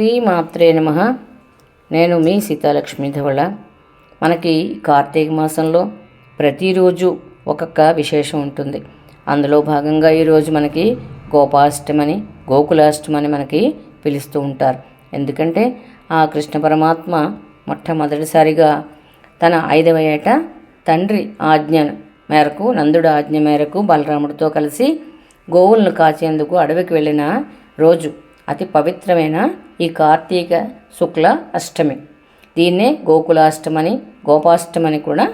శ్రీమాత్రే నమ. నేను మీ సీతాలక్ష్మి ధవళ. మనకి కార్తీక మాసంలో ప్రతిరోజు ఒక్కొక్క విశేషం ఉంటుంది. అందులో భాగంగా ఈరోజు మనకి గోపాష్టమని గోకులాష్టమని మనకి పిలుస్తూ ఉంటారు. ఎందుకంటే ఆ కృష్ణ పరమాత్మ మొట్టమొదటిసారిగా తన ఐదవ ఏట తండ్రి ఆజ్ఞ మేరకు నందుడు ఆజ్ఞ మేరకు బలరాముడితో కలిసి గోవులను కాచేందుకు అడవికి వెళ్ళిన రోజు అతి పవిత్రమైన ఈ కార్తీక శుక్ల అష్టమి. దీన్నే గోకులాష్టమని గోపాష్టమని కూడా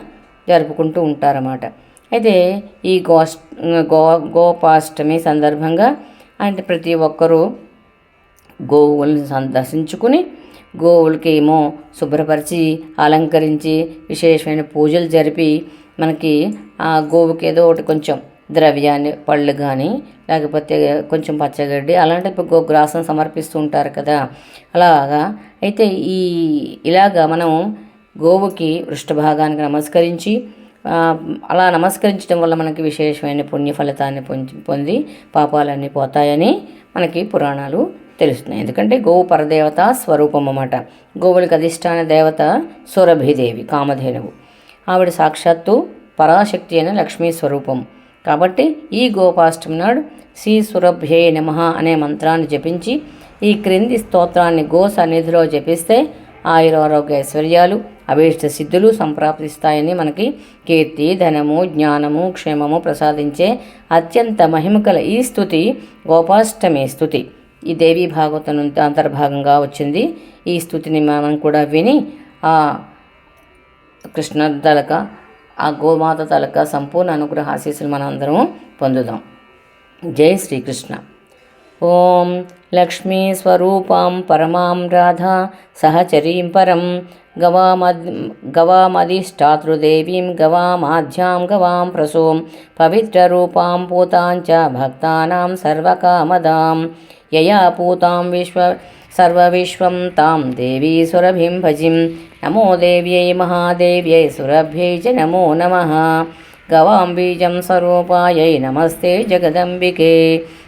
జరుపుకుంటూ ఉంటారన్నమాట. అయితే ఈ గోష్ గో గోపాష్టమి సందర్భంగా అంటే ప్రతి ఒక్కరూ గోవులను సందర్శించుకుని గోవులకి ఏమో శుభ్రపరిచి అలంకరించి విశేషమైన పూజలు జరిపి మనకి ఆ గోవుకి ఏదో ఒకటి కొంచెం ద్రవ్యాన్ని పళ్ళు కానీ లేకపోతే కొంచెం పచ్చగడ్డి అలాంటి గ్రాసం సమర్పిస్తూ ఉంటారు కదా. అలాగా. అయితే ఈ ఇలాగా మనం గోవుకి వృష్ఠభాగానికి నమస్కరించి అలా నమస్కరించడం వల్ల మనకి విశేషమైన పుణ్య ఫలితాన్ని పొంది పొంది పాపాలన్నీ పోతాయని మనకి పురాణాలు తెలుస్తున్నాయి. ఎందుకంటే గోవు పరదేవత స్వరూపం అన్నమాట. గోవులకు అధిష్టాన దేవత సురభిదేవి కామధేనువు. ఆవిడ సాక్షాత్తు పరాశక్తి అయిన లక్ష్మీ స్వరూపం. కాబట్టి ఈ గోపాష్టమి నాడు శ్రీ సురభ్యే నమ అనే మంత్రాన్ని జపించి ఈ క్రింది స్తోత్రాన్ని గో సన్నిధిలో జపిస్తే ఆయురారోగ్య ఐశ్వర్యాలు అభీష్ట సిద్ధులు సంప్రాప్తిస్తాయని మనకి కీర్తి ధనము జ్ఞానము క్షేమము ప్రసాదించే అత్యంత మహిమకల ఈ స్థుతి గోపాష్టమి స్థుతి. ఈ దేవీ భాగవతం అంతర్భాగంగా వచ్చింది. ఈ స్థుతిని మనం కూడా విని ఆ కృష్ణ దళక ఆ గోమాత తలక సంపూర్ణ అనుగ్రహ ఆశీస్సులు మనం అందరం పొందుదాం. జై శ్రీకృష్ణ. ఓం లక్ష్మీ స్వరూపాం పరమాం రాధా సహచరీం పరం గవామద్ గవామధిష్టాతృదేవీం గవామాధ్యాం గవాం ప్రసూం పవిత్రరూపాం చ భక్తానాం సర్వకామదాం యయా పూతాం విశ్వ సర్వవిశ్వం తాం దేవీ సురభిం భజిం నమో దేవ్యై మహాదేవ్యై సురభ్యై చ నమో నమః గవాం బీజం స్వరూపాయై నమస్తే జగదంబికే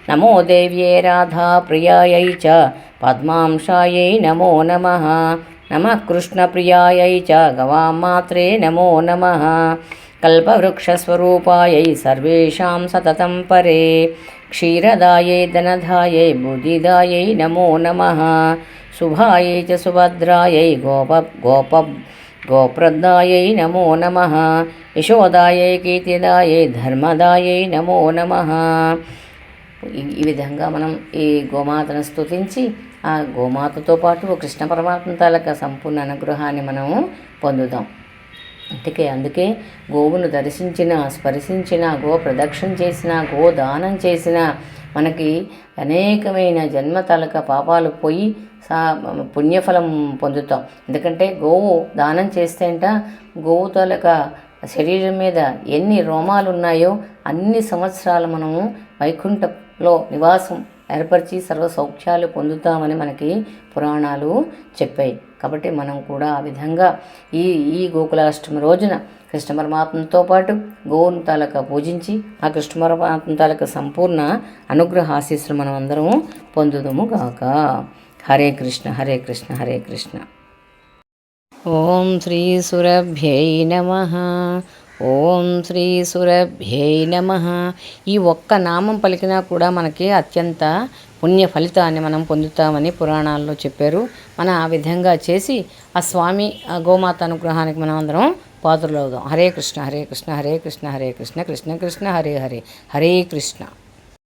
నమో దేవ్యే రాధా ప్రియాయై చ పద్మాంశాయై నమో నమః నమః కృష్ణప్రియాయై చ గవాం మాత్రే నమో నమః కల్పవృక్షస్వరూపాయై సర్వేషాం సతతం పరే క్షీరదాయై ధనధాయై బుద్ధిదాయై నమో నమః శుభాయై చ సుభద్రాయై గోప గోప గోప్రదాయై నమో నమః యశోదాయై కీర్తిదాయై ధర్మదాయై నమో నమః ఈ విధంగా మనం ఈ గోమాతను స్తుతించి ఆ గోమాతతో పాటు కృష్ణ పరమాత్మ తాలూకా సంపూర్ణ అనుగ్రహాన్ని మనము పొందుదాం అందుకే అందుకే గోవును దర్శించిన స్పర్శించిన గో ప్రదక్షిణ చేసిన గో దానం చేసిన మనకి అనేకమైన జన్మ తలక పాపాలు పోయి సా పుణ్యఫలం పొందుతాం. ఎందుకంటే గోవు దానం చేస్తే అంట గోవు తలక శరీరం మీద ఎన్ని రోమాలు ఉన్నాయో అన్ని సంవత్సరాలు మనము వైకుంఠంలో నివాసం ఏర్పరిచి సర్వ సౌఖ్యాలు పొందుతామని మనకి పురాణాలు చెప్పాయి. కాబట్టి మనం కూడా ఆ విధంగా ఈ ఈ గోకులాష్టమి రోజున కృష్ణ పరమాత్మతో పాటు గోవును తాలక పూజించి ఆ కృష్ణ పరమాత్మ తాలక సంపూర్ణ అనుగ్రహ ఆశీస్సులు మనం అందరం పొందుదము గాక. హరే కృష్ణ హరే కృష్ణ హరే కృష్ణ. ఓం శ్రీ సురభ్యై నమ. ఓం శ్రీ సురభ్యై నమ. ఈ ఒక్క నామం పలికినా కూడా మనకి అత్యంత పుణ్య ఫలితాన్ని మనం పొందుతామని పురాణాల్లో చెప్పారు. మనం ఆ విధంగా చేసి ఆ స్వామి ఆ గోమాత అనుగ్రహానికి మనం అందరం పాత్రలు అవుదాం. హరే కృష్ణ హరే కృష్ణ హరే కృష్ణ హరే కృష్ణ కృష్ణ కృష్ణ హరే హరే. హరే కృష్ణ.